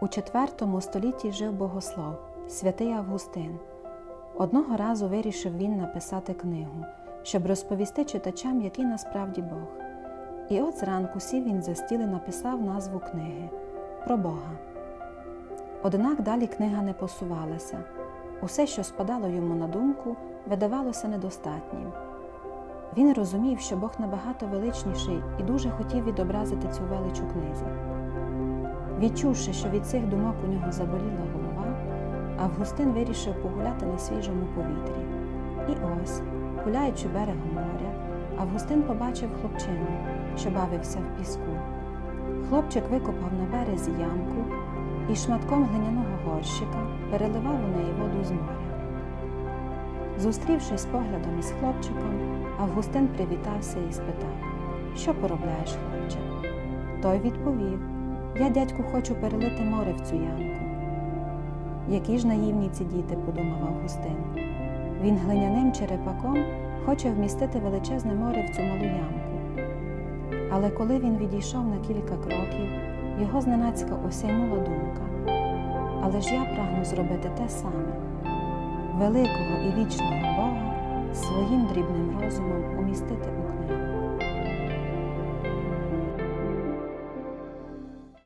У IV столітті жив богослов, святий Августин. Одного разу вирішив він написати книгу, щоб розповісти читачам, який насправді Бог. І от зранку сів він за стіл і написав назву книги про Бога. Однак далі книга не посувалася. Усе, що спадало йому на думку, видавалося недостатнім. Він розумів, що Бог набагато величніший і дуже хотів відобразити цю велич у книзі. Відчувши, що від цих думок у нього заболіла голова, Августин вирішив погуляти на свіжому повітрі. І ось, гуляючи берегом моря, Августин побачив хлопчину, що бавився в піску. Хлопчик викопав на березі ямку і шматком глиняного горщика переливав у неї воду з моря. Зустрівшись поглядом із хлопчиком, Августин привітався і спитав, що поробляєш, хлопче? Той відповів, я, дядьку, хочу перелити море в цю ямку. Які ж наївні ці діти, подумав Августин. Він глиняним черепаком хоче вмістити величезне море в цю малу ямку. Але коли він відійшов на кілька кроків, його зненацька осяйнула думка. Але ж я прагну зробити те саме великого і вічного Бога своїм дрібним розумом умістити у книгу.